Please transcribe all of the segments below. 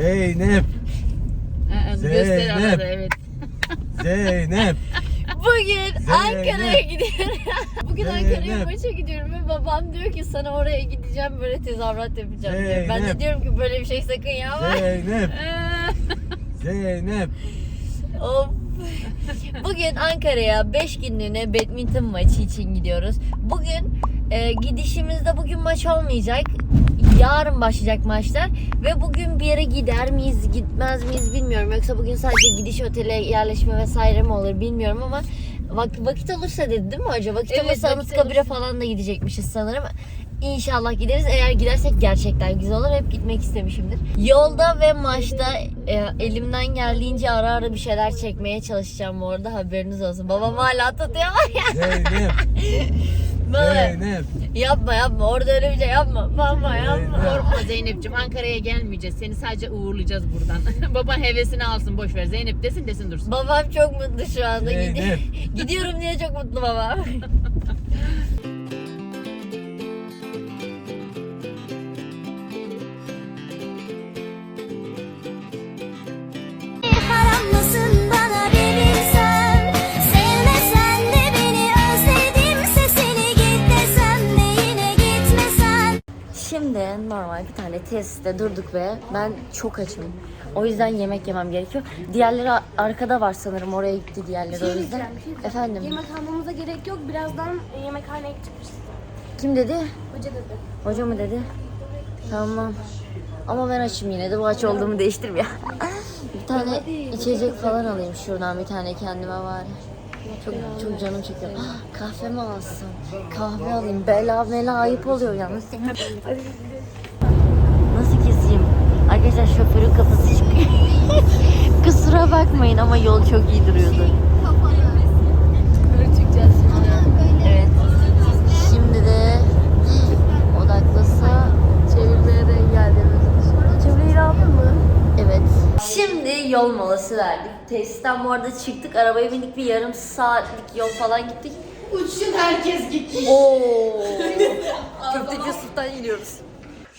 Zeynep. Aa, Zeynep. Arada evet. Zeynep. Bugün Zeynep. Ankara'ya gidiyorum. Bugün Zeynep. Ankara'ya maça gidiyorum ve babam diyor ki sana oraya gideceğim böyle tezahürat yapacağım diyor. Ben de Zeynep. diyorum ki böyle bir şey sakın yapma. Zeynep. Zeynep. Of. Bugün Ankara'ya 5 günlüğüne badminton maçı için gidiyoruz. Bugün e, gidişimizde bugün maç olmayacak. Yarın başlayacak maçlar ve bugün bir yere gider miyiz, gitmez miyiz bilmiyorum. Yoksa bugün sadece gidiş otele yerleşme vesaire mi olur bilmiyorum ama vak- vakit olursa dedi değil mi hoca? Vakit Evet, olursa Anıtkabir'e falan da gidecekmişiz sanırım. İnşallah gideriz. Eğer gidersek gerçekten güzel olur. Hep gitmek istemişimdir. Yolda ve maçta e, elimden geldiğince ara ara bir şeyler çekmeye çalışacağım bu arada. Haberiniz olsun. Babam hala tutuyor var ya. Baba, Zeynep. yapma yapma. Orada öyle bir şey yapma. Yapma. Zeynep. Korkma Zeynep'ciğim Ankara'ya gelmeyeceğiz. Seni sadece uğurlayacağız buradan. Baban hevesini alsın boş ver. Zeynep desin desin dursun. Babam çok mutlu şu anda. Zeynep. Gidi- Gidiyorum diye çok mutlu babam. tesiste durduk ve ben çok açım. O yüzden yemek yemem gerekiyor. Diğerleri a- arkada var sanırım. Oraya gitti diğerleri o yüzden. Efendim. Yemek almamıza gerek yok. Birazdan yemekhaneye gideceğiz. Kim dedi? Hoca dedi. Hoca mı dedi? Tamam. Ama ben açım yine de bu aç olduğumu değiştirmiyor. bir tane içecek falan alayım şuradan bir tane kendime var. Çok çok canım çekiyor. Ah, Kahve mi alsam? Kahve alayım. Bela mela ayıp oluyor yalnız. Arkadaşlar şoförün kafası çıkıyor. Kusura bakmayın ama yol çok iyi duruyordu. Evet. Şimdi de odaklasa çevirmeye de geldiğimizi Çevreyi yaptın mı? Evet. Şimdi yol molası verdik. Tesisten bu arada çıktık. Arabaya bindik bir yarım saatlik yol falan gittik. Uçsun herkes gitmiş. Oo. Köfteci Yusuf'tan gidiyoruz.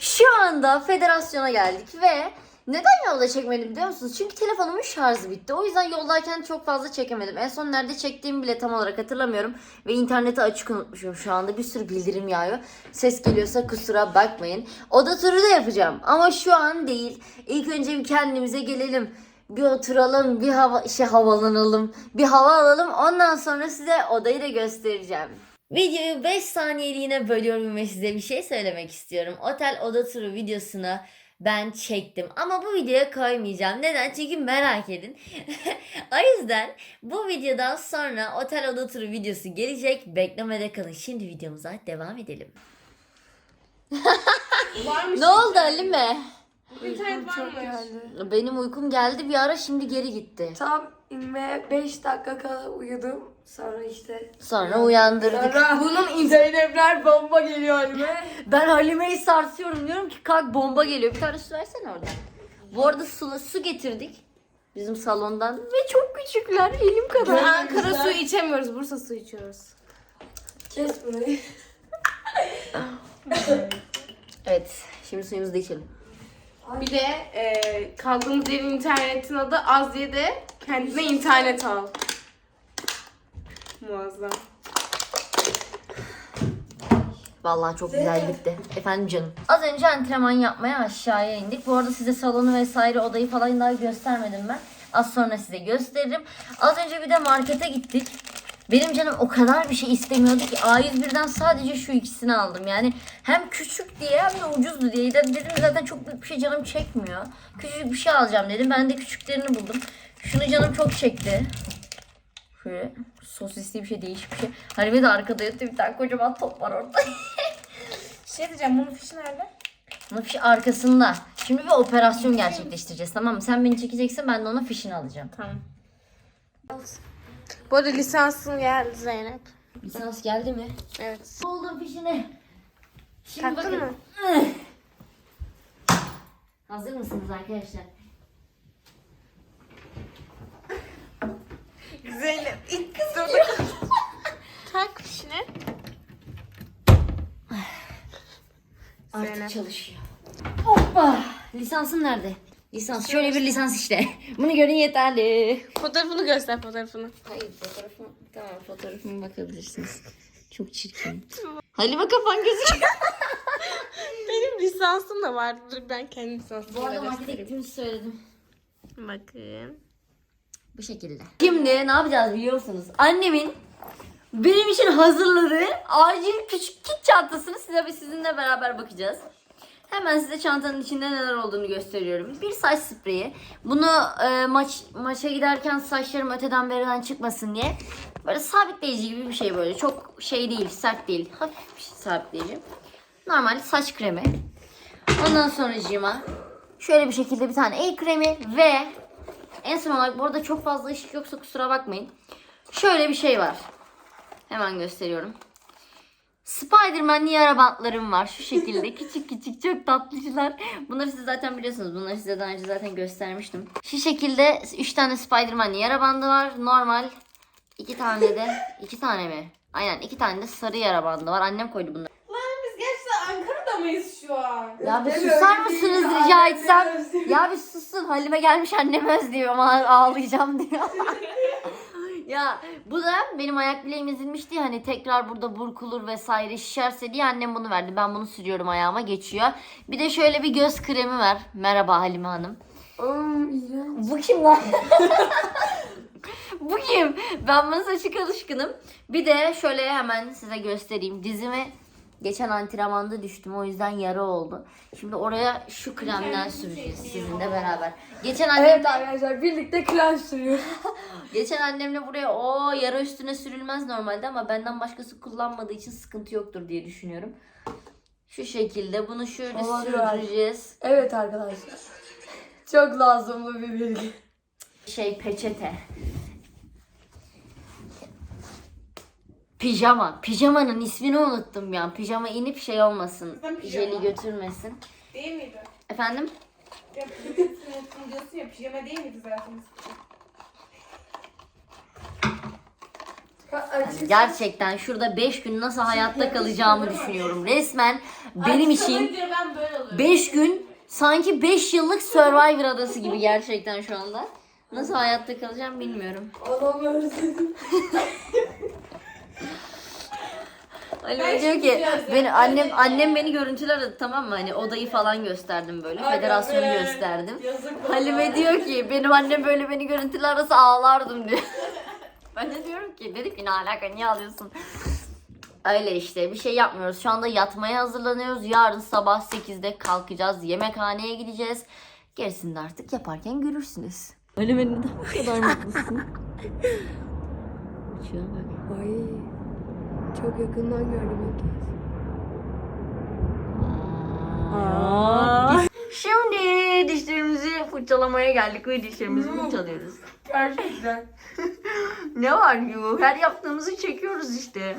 Şu anda federasyona geldik ve neden yolda çekmedim biliyor musunuz? Çünkü telefonumun şarjı bitti. O yüzden yoldayken çok fazla çekemedim. En son nerede çektiğimi bile tam olarak hatırlamıyorum. Ve interneti açık unutmuşum şu anda. Bir sürü bildirim yağıyor. Ses geliyorsa kusura bakmayın. Oda turu da yapacağım. Ama şu an değil. İlk önce bir kendimize gelelim. Bir oturalım, bir hava, şey havalanalım, bir hava alalım. Ondan sonra size odayı da göstereceğim. Videoyu 5 saniyeliğine bölüyorum ve size bir şey söylemek istiyorum. Otel oda turu videosunu ben çektim ama bu videoya koymayacağım. Neden? Çünkü merak edin. o yüzden bu videodan sonra otel oda turu videosu gelecek. Beklemede kalın. Şimdi videomuza devam edelim. ne oldu Halime? İnternet var mı? Benim uykum geldi bir ara şimdi geri gitti. Tam inmeye 5 dakika kala uyudum. Sonra işte... Sonra uyandırdık. Bunun Zeynepler bomba geliyor halime. Ben Halime'yi sarsıyorum diyorum ki kalk bomba geliyor. Bir tane su versene oradan. Bu arada su, su getirdik. Bizim salondan ve çok küçükler elim kadar. Ankara suyu içemiyoruz. Bursa suyu içiyoruz. Kes burayı. Evet şimdi suyumuzu da içelim. Bir de e, kaldığımız yerin internetin adı az diye de kendine internet al. Muazzam. Vallahi çok güzel gitti. Efendim canım. Az önce antrenman yapmaya aşağıya indik. Bu arada size salonu vesaire odayı falan daha göstermedim ben. Az sonra size gösteririm. Az önce bir de markete gittik. Benim canım o kadar bir şey istemiyordu ki A101'den sadece şu ikisini aldım. Yani hem küçük diye hem de ucuzdu diye. Dedim zaten çok büyük bir şey canım çekmiyor. Küçücük bir şey alacağım dedim. Ben de küçüklerini buldum. Şunu canım çok çekti. Şöyle sosisli bir şey değişik bir şey. Halime de arkada yatıyor bir tane kocaman top var orada. Şey diyeceğim bunun fişi nerede? Bunun fişi arkasında. Şimdi bir operasyon gerçekleştireceğiz tamam mı? Sen beni çekeceksin ben de ona fişini alacağım. Tamam. Bu arada lisansım geldi Zeynep. Lisans geldi mi? Evet. Buldum fişini. Şimdi Taktın bakın. mı? Hazır mısınız arkadaşlar? Zeynep ilk kız Tak fişini. Zeynep. çalışıyor. Hoppa! Lisansın nerede? Lisans. Şöyle bir lisans işte. Bunu görün yeterli. Fotoğrafını göster fotoğrafını. Hayır fotoğrafım. Tamam fotoğrafıma bakabilirsiniz. Çok çirkin. Halime kafan gözüküyor. Benim lisansım da var. Dur ben kendi lisansımı Bu arada da markete gittiğimi söyledim. Bakın. Bu şekilde. Şimdi ne yapacağız biliyor musunuz? Annemin benim için hazırladığı acil küçük kit çantasını size ve sizinle beraber bakacağız. Hemen size çantanın içinde neler olduğunu gösteriyorum. Bir saç spreyi. Bunu e, maç maça giderken saçlarım öteden beriden çıkmasın diye. Böyle sabitleyici gibi bir şey böyle. Çok şey değil, sert değil. Hafif bir sabitleyici. Normal saç kremi. Ondan sonra şöyle bir şekilde bir tane el kremi ve en son olarak bu arada çok fazla ışık yoksa kusura bakmayın. Şöyle bir şey var. Hemen gösteriyorum. Spiderman'li yara bantlarım var şu şekilde. küçük küçük çok tatlıcılar. Bunları siz zaten biliyorsunuz. Bunları size daha önce zaten göstermiştim. Şu şekilde 3 tane Spiderman'li yara bandı var. Normal. 2 tane de 2 tane mi? Aynen 2 tane de sarı yara bandı var. Annem koydu bunları. Biz gerçekten Ankara'da mıyız şu an? Ya bir susar mısınız rica etsem? Ya bir susun. Halime gelmiş annem özlüyor ama ağlayacağım diyor. ya bu da benim ayak bileğim ezilmişti ya hani tekrar burada burkulur vesaire şişerse diye annem bunu verdi. Ben bunu sürüyorum ayağıma geçiyor. Bir de şöyle bir göz kremi var. Merhaba Halime Hanım. Bu kim lan? Bu kim? Ben buna saçık alışkınım. Bir de şöyle hemen size göstereyim. Dizimi geçen antrenmanda düştüm. O yüzden yara oldu. Şimdi oraya şu kremden süreceğiz sizinle beraber. Geçen annem Evet arkadaşlar birlikte krem sürüyoruz. Geçen annemle buraya o yara üstüne sürülmez normalde ama benden başkası kullanmadığı için sıkıntı yoktur diye düşünüyorum. Şu şekilde bunu şöyle Olabilir. sürdüreceğiz. Evet arkadaşlar. Çok lazımlı bir bilgi. Şey peçete. Pijama. Pijamanın ismini unuttum ya. Pijama inip şey olmasın. Pijama. Jeli götürmesin. Değil miydi? Efendim? Ya pijamasını unuttum diyorsun ya pijama değil miydi zaten? Gerçekten şurada 5 gün nasıl hayatta kalacağımı düşünüyorum. Resmen benim için ben böyle oluyorum. 5 gün sanki 5 yıllık Survivor adası gibi gerçekten şu anda. Nasıl hayatta kalacağım bilmiyorum. Ali diyor ki beni annem annem beni görüntüler aradı tamam mı? Hani odayı falan gösterdim böyle. Federasyonu gösterdim. Halime diyor ki benim annem böyle beni görüntüler arası ağlardım diyor. ben de diyorum ki dedim ki ne alaka niye ağlıyorsun? Öyle işte bir şey yapmıyoruz. Şu anda yatmaya hazırlanıyoruz. Yarın sabah 8'de kalkacağız. Yemekhaneye gideceğiz. Gerisini de artık yaparken görürsünüz. Öyle beni neden bu kadar mutlusun? Şuna bak. Ay. Çok yakından gördüm ilk kez. Şimdi dişlerimizi fırçalamaya geldik ve dişlerimizi fırçalıyoruz. Gerçekten. Ne var ki Her yaptığımızı çekiyoruz işte.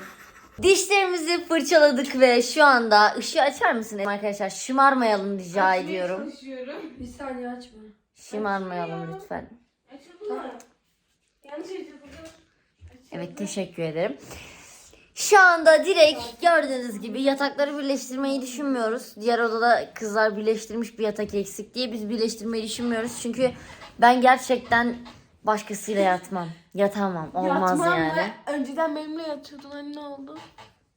Dişlerimizi fırçaladık ve şu anda ışığı açar mısın arkadaşlar? Şımarmayalım rica ediyorum. Çalışıyorum. Bir saniye açma. Şımarmayalım lütfen. Açıldı mı? Yanlış açıldı. Evet teşekkür ederim. Şu anda direkt gördüğünüz gibi yatakları birleştirmeyi düşünmüyoruz. Diğer odada kızlar birleştirmiş bir yatak eksik diye biz birleştirmeyi düşünmüyoruz. Çünkü ben gerçekten başkasıyla yatmam. Yatamam. Olmaz Yatmam yani. mı? Önceden benimle yatıyordun hani ne oldu?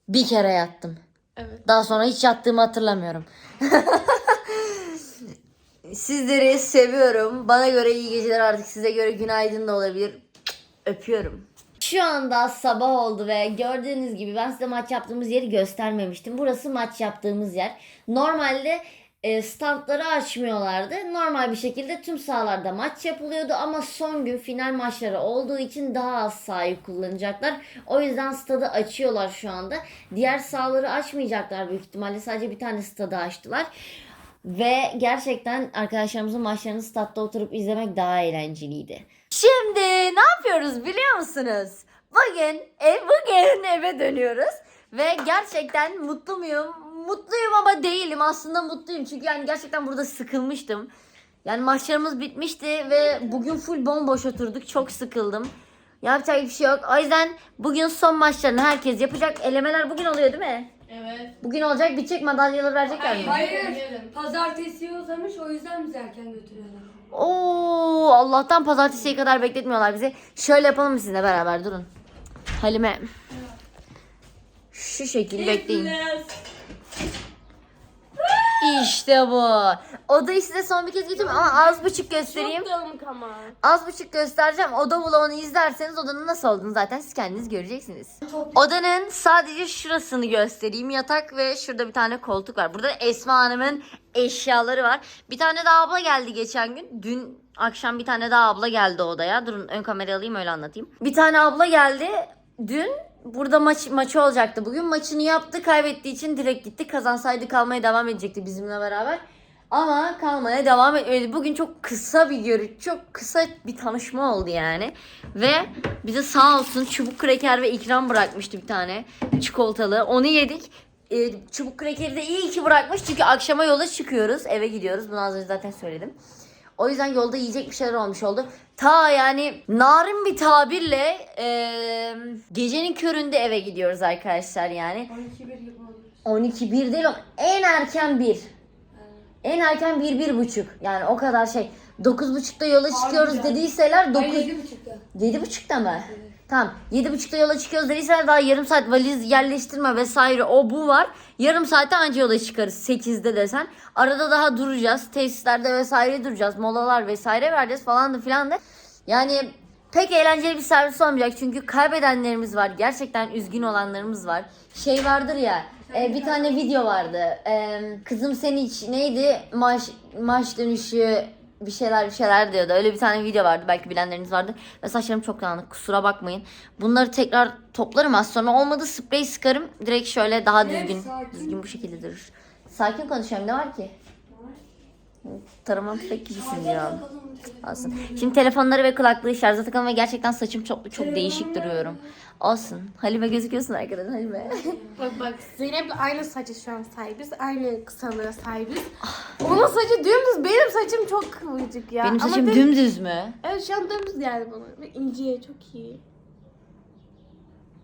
Bir kere yattım. Evet. Daha sonra hiç yattığımı hatırlamıyorum. Sizleri seviyorum. Bana göre iyi geceler artık size göre günaydın da olabilir. Öpüyorum. Şu anda sabah oldu ve gördüğünüz gibi ben size maç yaptığımız yeri göstermemiştim. Burası maç yaptığımız yer. Normalde e, standları açmıyorlardı. Normal bir şekilde tüm sahalarda maç yapılıyordu ama son gün final maçları olduğu için daha az sahayı kullanacaklar. O yüzden stadı açıyorlar şu anda. Diğer sahaları açmayacaklar büyük ihtimalle. Sadece bir tane stadı açtılar. Ve gerçekten arkadaşlarımızın maçlarını statta oturup izlemek daha eğlenceliydi. Şimdi ne yapıyoruz biliyor musunuz? Bugün ev bugün eve dönüyoruz ve gerçekten mutlu muyum? Mutluyum ama değilim. Aslında mutluyum çünkü yani gerçekten burada sıkılmıştım. Yani maçlarımız bitmişti ve bugün full bomboş oturduk. Çok sıkıldım. Yapacak bir şey yok. O yüzden bugün son maçlarını herkes yapacak. Elemeler bugün oluyor değil mi? Evet. Bugün olacak bitecek madalyaları verecekler mi? Hayır. Pazartesiye uzamış o yüzden biz erken götürelim. Oo Allah'tan pazartesiye kadar bekletmiyorlar bizi. Şöyle yapalım mı sizinle beraber durun. Halime. Şu şekil bekleyin. İşte bu. Odayı size son bir kez götüreyim ama az buçuk göstereyim. Çok dağınık ama. Az buçuk göstereceğim. Oda vlogunu izlerseniz odanın nasıl olduğunu zaten siz kendiniz göreceksiniz. Odanın sadece şurasını göstereyim. Yatak ve şurada bir tane koltuk var. Burada Esma Hanım'ın eşyaları var. Bir tane daha abla geldi geçen gün. Dün akşam bir tane daha abla geldi odaya. Durun ön kamerayı alayım öyle anlatayım. Bir tane abla geldi. Dün burada maç maçı olacaktı. Bugün maçını yaptı. Kaybettiği için direkt gitti. Kazansaydı kalmaya devam edecekti bizimle beraber. Ama kalmaya devam etmedi. Bugün çok kısa bir görüş, çok kısa bir tanışma oldu yani. Ve bize sağ olsun çubuk kreker ve ikram bırakmıştı bir tane çikolatalı. Onu yedik. Ee, çubuk krekeri de iyi ki bırakmış çünkü akşama yola çıkıyoruz. Eve gidiyoruz. Bunu az önce zaten söyledim. O yüzden yolda yiyecek bir şeyler olmuş oldu. Ta yani narin bir tabirle eee, gecenin köründe eve gidiyoruz arkadaşlar yani. 12 1 değil en erken 1. En erken 1 bir, buçuk. Yani o kadar şey. 9.30'da yola çıkıyoruz dediyseler 9 7 buçukta mı? Tamam. Yedi buçukta yola çıkıyoruz dediyseler daha yarım saat valiz yerleştirme vesaire o bu var. Yarım saatte anca yola çıkarız 8'de desen. Arada daha duracağız. Tesislerde vesaire duracağız. Molalar vesaire vereceğiz falan da filan da. Yani pek eğlenceli bir servis olmayacak. Çünkü kaybedenlerimiz var. Gerçekten üzgün olanlarımız var. Şey vardır ya. e, bir tane video vardı. E, kızım seni hiç neydi? Maç maç dönüşü bir şeyler bir şeyler diyordu. Öyle bir tane video vardı. Belki bilenleriniz vardı. Ve saçlarım çok dağınık. Kusura bakmayın. Bunları tekrar toplarım az sonra. Olmadı sprey sıkarım. Direkt şöyle daha düzgün. Düzgün bu şekilde durur. Sakin konuşuyorum. Ne var ki? Tarama tüfek gibisin ya. Olsun. Şimdi telefonları ve kulaklığı şarja takalım ve gerçekten saçım çok çok değişik duruyorum. Olsun. Halime gözüküyorsun arkadan Halime. Bak bak Zeynep'le aynı saça şu an sahibiz. Aynı kısalığa sahibiz. Onun saçı dümdüz. Benim saçım çok kıvırcık ya. Benim Ama saçım benim- dümdüz mü? Evet şu an dümdüz geldi bana. Ve ince çok iyi.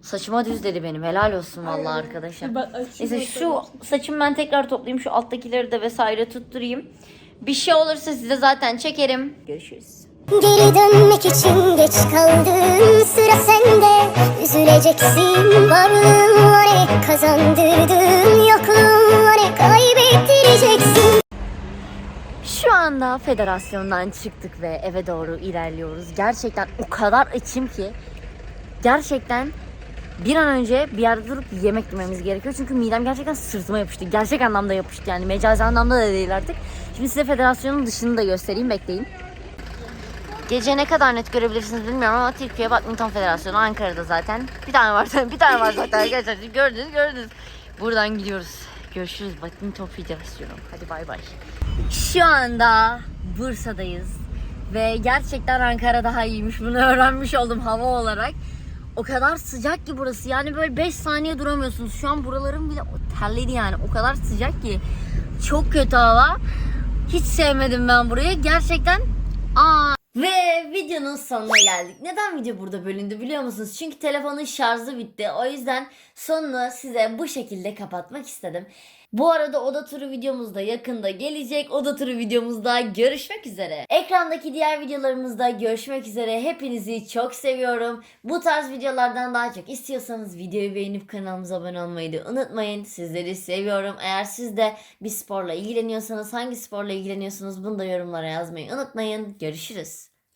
Saçıma düz dedi benim. Helal olsun vallahi arkadaşlar. Bak, Neyse şu saçımı ben tekrar toplayayım. Şu alttakileri de vesaire tutturayım. Bir şey olursa size zaten çekerim. Görüşürüz. Geri dönmek için geç kaldın Sıra sende Üzüleceksin Varlığın var e kazandırdın Yokluğun var e kaybettireceksin Şu anda federasyondan çıktık ve eve doğru ilerliyoruz. Gerçekten o kadar açım ki gerçekten bir an önce bir yerde durup yemek yememiz gerekiyor. Çünkü midem gerçekten sırtıma yapıştı. Gerçek anlamda yapıştı yani mecazi anlamda da değil artık. Şimdi size federasyonun dışını da göstereyim bekleyin. Gece ne kadar net görebilirsiniz bilmiyorum ama Türkiye Badminton Federasyonu Ankara'da zaten. Bir tane var bir tane var zaten arkadaşlar. Gördünüz gördünüz. Buradan gidiyoruz. Görüşürüz Badminton Federasyonu. Hadi bay bay. Şu anda Bursa'dayız. Ve gerçekten Ankara daha iyiymiş. Bunu öğrenmiş oldum hava olarak. O kadar sıcak ki burası. Yani böyle 5 saniye duramıyorsunuz. Şu an buralarım bile terledi yani. O kadar sıcak ki. Çok kötü hava. Hiç sevmedim ben burayı. Gerçekten aa ve videonun sonuna geldik. Neden video burada bölündü biliyor musunuz? Çünkü telefonun şarjı bitti. O yüzden sonunu size bu şekilde kapatmak istedim. Bu arada oda turu videomuz da yakında gelecek. Oda turu videomuzda görüşmek üzere. Ekrandaki diğer videolarımızda görüşmek üzere. Hepinizi çok seviyorum. Bu tarz videolardan daha çok istiyorsanız videoyu beğenip kanalımıza abone olmayı da unutmayın. Sizleri seviyorum. Eğer siz de bir sporla ilgileniyorsanız hangi sporla ilgileniyorsunuz bunu da yorumlara yazmayı unutmayın. Görüşürüz.